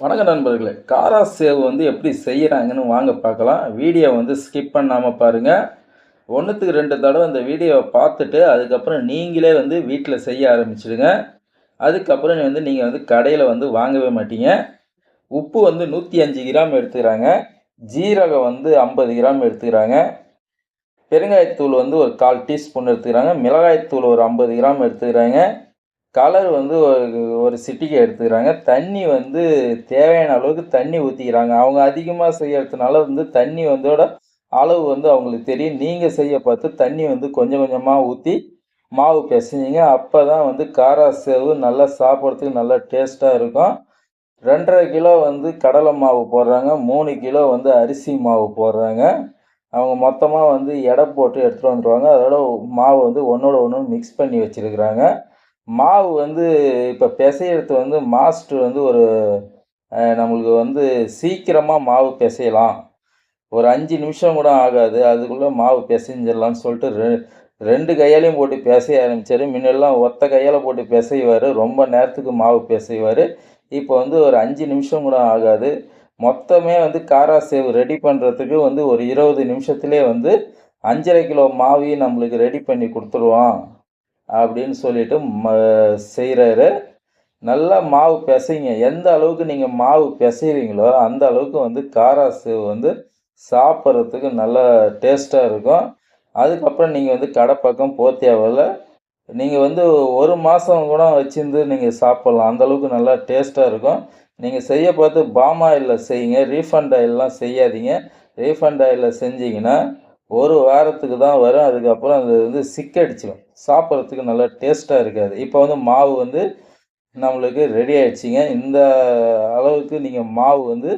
வணக்கம் நண்பர்களே. காரா சேவ் வந்து எப்படி செய்கிறாங்கன்னு வாங்க பார்க்கலாம். வீடியோ வந்து ஸ்கிப் பண்ணாமல் பாருங்கள் ஒன்றுத்துக்கு ரெண்டு தடவை இந்த வீடியோவை பார்த்துட்டு அதுக்கப்புறம் நீங்களே வந்து வீட்டில் செய்ய ஆரம்பிச்சிடுங்க. அதுக்கப்புறம் வந்து நீங்கள் வந்து கடையில் வந்து வாங்கவே மாட்டீங்க. உப்பு வந்து நூற்றி அஞ்சு கிராம் எடுத்துக்கிறாங்க. ஜீரகம் வந்து ஐம்பது கிராம் எடுத்துக்கிறாங்க. பெருங்காயத்தூள் வந்து ஒரு கால் டீஸ்பூன் எடுத்துக்கிறாங்க. மிளகாய்த்தூள் ஒரு ஐம்பது கிராம் எடுத்துக்கிறாங்க. கலர் வந்து ஒரு ஒரு எடுத்துக்கிறாங்க. தண்ணி வந்து தேவையான அளவுக்கு தண்ணி ஊற்றிக்கிறாங்க அவங்க அதிகமாக செய்யறதுனால வந்து தண்ணி வந்தோட அளவு வந்து அவங்களுக்கு தெரியும். நீங்கள் செய்ய பார்த்து தண்ணி வந்து கொஞ்சம் கொஞ்சமாக ஊற்றி மாவு பிசைஞ்சிங்க. அப்போ தான் வந்து காரா சேவு நல்லா சாப்பிட்றதுக்கு நல்லா டேஸ்ட்டாக இருக்கும். ரெண்டரை கிலோ வந்து கடலை மாவு போடுறாங்க. மூணு கிலோ வந்து அரிசி மாவு போடுறாங்க. அவங்க மொத்தமாக வந்து எடை போட்டு எடுத்துகிட்டு வந்துடுவாங்க அதோட மாவு வந்து ஒன்றோட ஒன்று மிக்ஸ் பண்ணி வச்சுருக்குறாங்க. மாவு வந்து இப்போ பிசையிறது வந்து மாஸ்டர் வந்து ஒரு நம்மளுக்கு வந்து சீக்கிரமாக மாவு பிசையலாம். ஒரு அஞ்சு நிமிஷம் கூட ஆகாது. அதுக்குள்ளே மாவு பிசைஞ்சிடலாம்னு சொல்லிட்டு ரெ ரெண்டு கையாலையும் போட்டு பிசைய ஆரம்பித்தார் முன்னெல்லாம் ஒத்த கையால் போட்டு பிசைவார். ரொம்ப நேரத்துக்கு மாவு பிசைவார். இப்போ வந்து ஒரு அஞ்சு நிமிஷம் கூட ஆகாது. மொத்தமே வந்து காரா சேவ் ரெடி பண்ணுறதுக்கு வந்து ஒரு இருபது நிமிஷத்துலேயே வந்து அஞ்சரை கிலோ மாவையும் நம்மளுக்கு ரெடி பண்ணி கொடுத்துருவோம் அப்படின்னு சொல்லிட்டு ம செய்கிறாரு நல்லா மாவு பிசைங்க. எந்த அளவுக்கு நீங்கள் மாவு பிசைகிறீங்களோ அந்த அளவுக்கு வந்து காரா சேவ் வந்து சாப்பிட்றதுக்கு நல்லா டேஸ்ட்டாக இருக்கும். அதுக்கப்புறம் நீங்கள் வந்து கடை பக்கம் போக நீங்கள் வந்து ஒரு மாதம் கூட வச்சுருந்து நீங்கள் சாப்பிட்லாம். அந்த அளவுக்கு நல்லா டேஸ்ட்டாக இருக்கும். நீங்கள் செய்ய பார்த்து பாம் ஆயிலில் செய்யுங்க. ரீஃபண்ட் ஆயிலெலாம் செய்யாதீங்க. ரீஃபண்ட் ஆயிலில் செஞ்சீங்கன்னா ஒரு வாரத்துக்கு தான் வரும். அதுக்கப்புறம் அது வந்து சிக்கடிச்சிடும் சாப்பிட்றதுக்கு நல்லா டேஸ்ட்டாக இருக்காது. இப்போ வந்து மாவு வந்து நம்மளுக்கு ரெடி ஆகிடுச்சிங்க இந்த அளவுக்கு நீங்கள் மாவு வந்து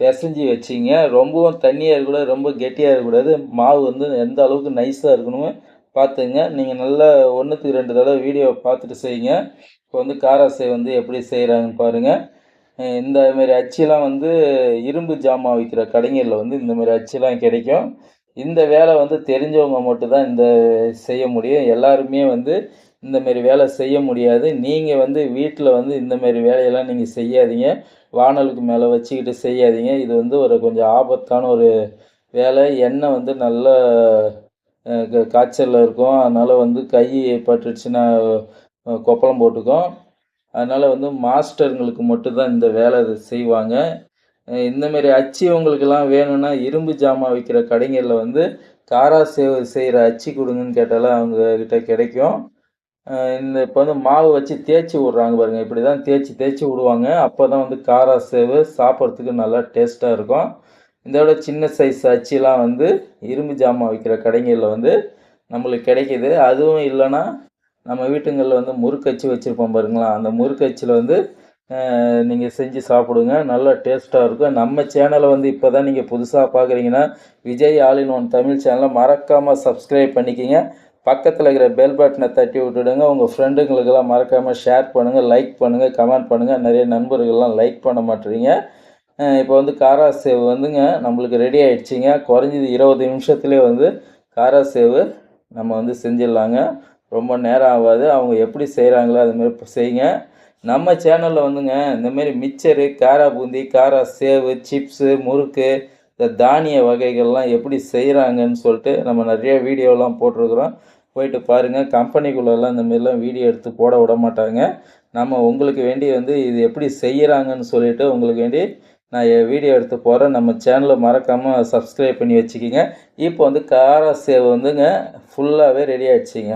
பிசைஞ்சு வச்சிங்க. ரொம்பவும் தண்ணியாக இருக்கக்கூடாது ரொம்ப கெட்டியாக இருக்கக்கூடாது. மாவு வந்து எந்த அளவுக்கு நைஸாக இருக்கணுமோ பார்த்துங்க. நீங்கள் நல்லா ஒன்றுத்துக்கு ரெண்டு தடவை வீடியோவை பார்த்துட்டு செய்யுங்க. இப்போ வந்து காராசை வந்து எப்படி செய்கிறாங்கன்னு பாருங்கள் இந்த மாதிரி அச்சிலாம் வந்து இரும்பு ஜாமான் விற்கிற கடைங்களில் வந்து இந்த மாதிரி அச்சிலாம் கிடைக்கும். இந்த வேலை வந்து தெரிஞ்சவங்க மட்டும்தான் இந்த செய்ய முடியும். எல்லாருமே வந்து இந்தமாரி வேலை செய்ய முடியாது. நீங்கள் வந்து வீட்டில் வந்து இந்தமாரி வேலையெல்லாம் நீங்கள் செய்யாதீங்க. வானலுக்கு மேலே வச்சுக்கிட்டு செய்யாதீங்க. இது வந்து ஒரு கொஞ்சம் ஆபத்தான ஒரு வேலை. எண்ணெய் வந்து நல்லா காய்ச்சலில் இருக்கும். அதனால் வந்து கை பட்டுச்சுன்னா கொப்பளம் போட்டுக்கும். அதனால் வந்து மாஸ்டருங்களுக்கு மட்டும்தான் இந்த வேலை செய்வாங்க. இந்தமாரி அச்சு உங்களுக்கெல்லாம் வேணும்னா இரும்பு ஜாமான் விற்கிற கடைங்களில் வந்து காரா சேவ் செய்கிற அச்சு கொடுங்கன்னு கேட்டாலும் அவங்க கிட்ட கிடைக்கும் இந்த இப்போ வந்து மாவு வச்சு தேய்ச்சி விட்றாங்க பாருங்க. இப்படி தான் தேய்ச்சி தேய்ச்சி விடுவாங்க. அப்போ தான் வந்து காரா சேவு சாப்பிட்றதுக்கு நல்லா டேஸ்ட்டாக இருக்கும். இதோட சின்ன சைஸ் அச்சுலாம் வந்து இரும்பு ஜாமான் விற்கிற கடைகளில் வந்து நம்மளுக்கு கிடைக்கிது. அதுவும் இல்லைன்னா நம்ம வீட்டுங்களில் வந்து முறுக்கச்சு வச்சுருப்போம் பாருங்களா அந்த முறுக்கச்சில் வந்து நீங்கள் செஞ்சு சாப்பிடுங்க. நல்லா டேஸ்ட்டாக இருக்கும். நம்ம சேனலை வந்து இப்போ தான் நீங்கள் புதுசாக பார்க்குறீங்கன்னா விஜய் ஆலின் ஒன் தமிழ் சேனலை மறக்காமல் சப்ஸ்கிரைப் பண்ணிக்கிங்க. பக்கத்தில் இருக்கிற பெல் பட்டனை தட்டி விட்டுடுங்க. உங்கள் ஃப்ரெண்டுங்களுக்கெல்லாம் மறக்காமல் ஷேர் பண்ணுங்கள் லைக் பண்ணுங்கள் கமெண்ட் பண்ணுங்கள் நிறைய நண்பர்கள்லாம் லைக் பண்ண மாட்டேறீங்க. இப்போ வந்து காரா சேவ் வந்துங்க நம்மளுக்கு ரெடி ஆகிடுச்சிங்க குறைஞ்சது இருபது நிமிஷத்துலேயே வந்து காரா சேவு நம்ம வந்து செஞ்சிடலாங்க. ரொம்ப நேரம் ஆகாது. அவங்க எப்படி செய்கிறாங்களோ அதுமாரி செய்யுங்க. நம்ம சேனலில் வந்துங்க இந்தமாரி மிச்சரு காரா பூந்தி காரா சேவு சிப்ஸு முறுக்கு இந்த தானிய வகைகள்லாம் எப்படி செய்கிறாங்கன்னு சொல்லிட்டு நம்ம நிறைய வீடியோலாம் போட்டிருக்கிறோம். போயிட்டு பாருங்கள் கம்பெனிக்குள்ளெல்லாம் இந்தமாரிலாம் வீடியோ எடுத்து போட விட மாட்டாங்க. நம்ம உங்களுக்கு வேண்டி வந்து இது எப்படி செய்கிறாங்கன்னு சொல்லிட்டு உங்களுக்கு வேண்டி நான் வீடியோ எடுத்து போகிறேன் நம்ம சேனலை மறக்காமல் சப்ஸ்கிரைப் பண்ணி வச்சுக்கிங்க. இப்போ வந்து காரா சேவ் வந்துங்க ஃபுல்லாகவே ரெடி ஆகிடுச்சிங்க